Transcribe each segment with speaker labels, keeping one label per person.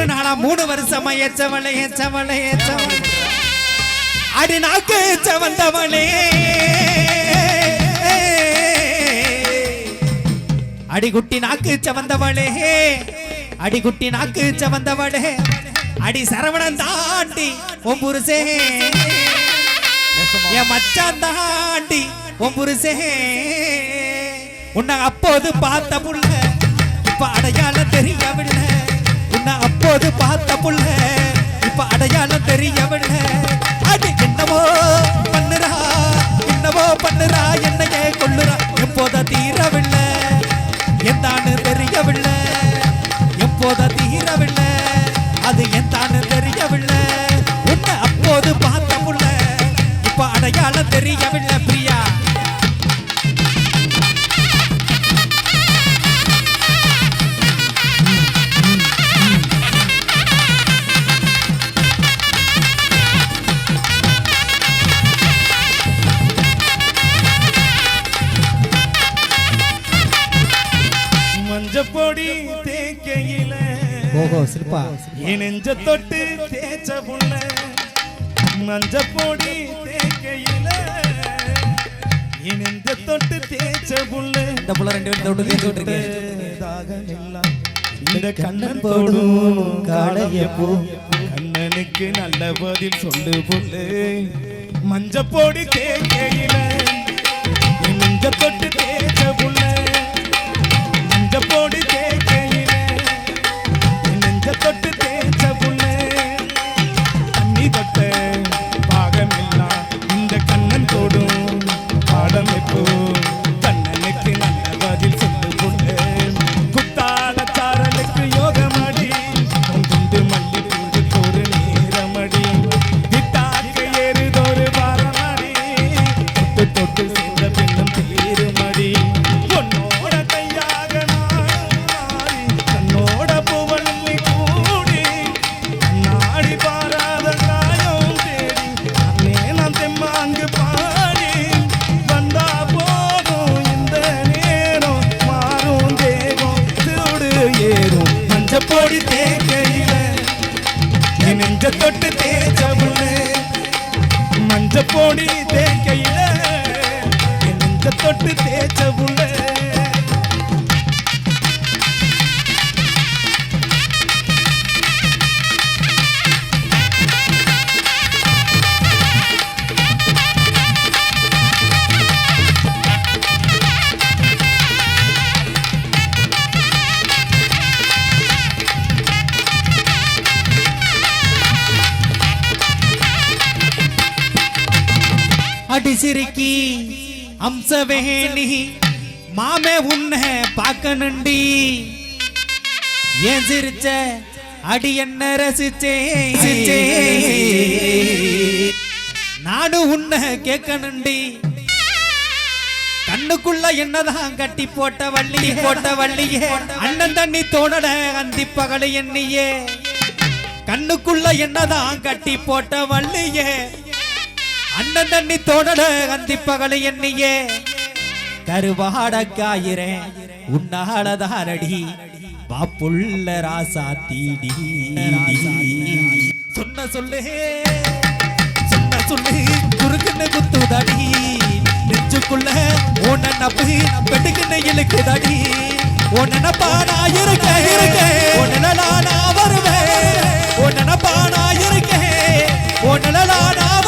Speaker 1: மூணு நாளா மூணு வருஷமா எச்சவளே எச்சவளே எச்சவளே அடி நாக்கு சவந்தவளே அடிகுட்டி நாக்கு சவந்தவளே அடிகுட்டி நாக்கு சவந்தவளே அடி சரவணன் தாண்டி உன் புருஷே என் மச்சான் தாண்டி உன் புருஷே உன்னை அப்போது பார்த்த புள்ள இப்ப அடையாளம் தெரியவில்லை. உன்னை பார்த்த புள்ள இப்ப அடையாளம் தெரியவில்லை. அது என்னவோ பண்ணுறா என்னவோ பண்ணுறா என்னையே கொள்ளுறா எப்போத தீரவில்லை? எந்தான்னு தெரியவில்லை. எப்போத தீரவில்லை?
Speaker 2: மஞ்சப்பொடி தேக்கையில
Speaker 1: ஓஹோ சில்பா
Speaker 2: என் நெஞ்ச தொட்டு தேய்ச்ச புள்ள மஞ்சப்பொடி தேக்கையில என் நெஞ்ச தொட்டு தேய்ச்ச புள்ள
Speaker 1: இந்த புள்ள ரெண்டு பேரும் தொட்டு
Speaker 2: தாகமெல்லாம் இந்த கண்ணன் போடும் காளைய பூ. கண்ணனுக்கு நல்ல பதில் சொல்லு புல்லு மஞ்சப்பொடி தேக்கையில மஞ்ச தொட்டு தேய்ச்ச புள்ளு மஞ்சப்பொடி தேக்கையில என் நெஞ்ச தொட்டு தேய்ச்ச புள்ளு
Speaker 1: அடி சிரிக்கி அம்சவேணி மாமே உன்னை பார்க்கணுண்டி. ஏன் சிரிச்ச? அடி என்ன ரசிச்சே? ரசிச்சே. நானும் உன்னை கேட்கணுண்டி. கண்ணுக்குள்ள என்னதான் கட்டி போட்ட வள்ளி போட்ட வள்ளியே? அண்ணன் தண்ணி தோணட அந்தி பகல எண்ணியே. கண்ணுக்குள்ள என்னதான் கட்டி போட்ட வள்ளியே? அண்ணன் தண்ணி தோணட அந்தி எண்ணியே. கருவாட உன்னாலதாரடி பாப்புள்ள ராசா தீடி சொன்ன சொல்லு சொன்ன சொல்லு குறுக்குன்னு குத்துதடி. நெஞ்சுக்குள்ள உன்ன நப்பு பெட்டுக்குன்னு இழுக்குதடி. உன் நினப்பா நான் இருக்க. இருக்கேன் உன் நிழலா நான் வருவேன் உன் நினப்பா நான் இருக்கேன் உன் நிழலா நான்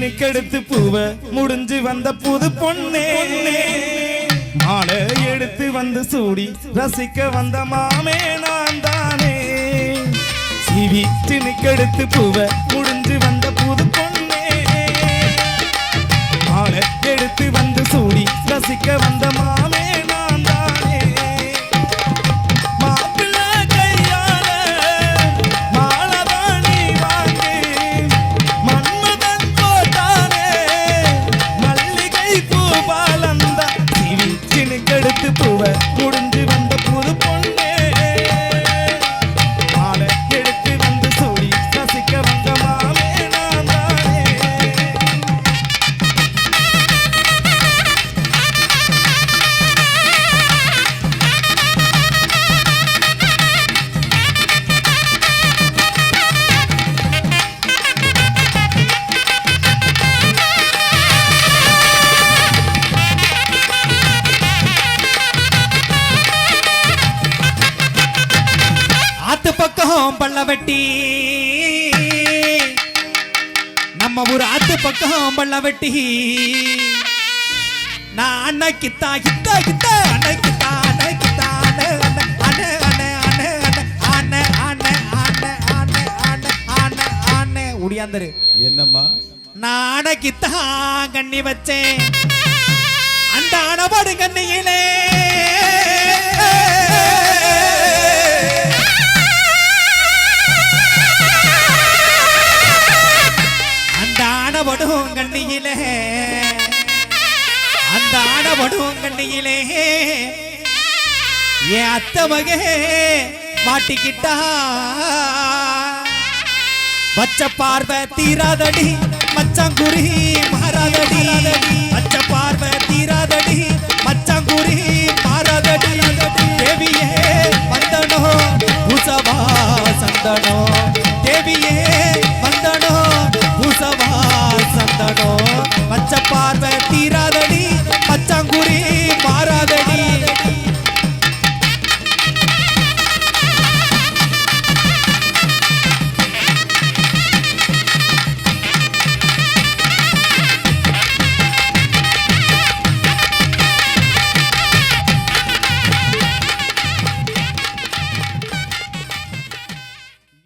Speaker 2: சிவி பூவ முடிஞ்சு வந்த புது பொண்ணே. மாலை எடுத்து வந்து சூடி ரசிக்க வந்த மாமே நான் தானே சிவி சினுக்கெடுத்து பூவ முடிஞ்சு வந்த புது பொண்ணே. மாலை எடுத்து வந்து சூடி ரசிக்க வந்த மா
Speaker 1: வெட்டி நம்ம ஊர் அத்து பக்கம் பள்ளவட்டி நான் அண்ணா கித்தா கித்தா கித்தா அண்ணா கித்தா அண்ணா கித்தா உடியாந்தரு
Speaker 2: என்னம்மா
Speaker 1: நான் கித்தா கண்ணி வச்சேன் அந்த அணபாடு கண்ணியிலே ஆணவடும் கண்ணியிலே. அந்த ஆணவடும் கண்ணியிலே. என் அத்த மகே மாட்டிக்கிட்டா. பச்ச பார்வை தீராதடி மச்சாங்குரி மாறாதடி.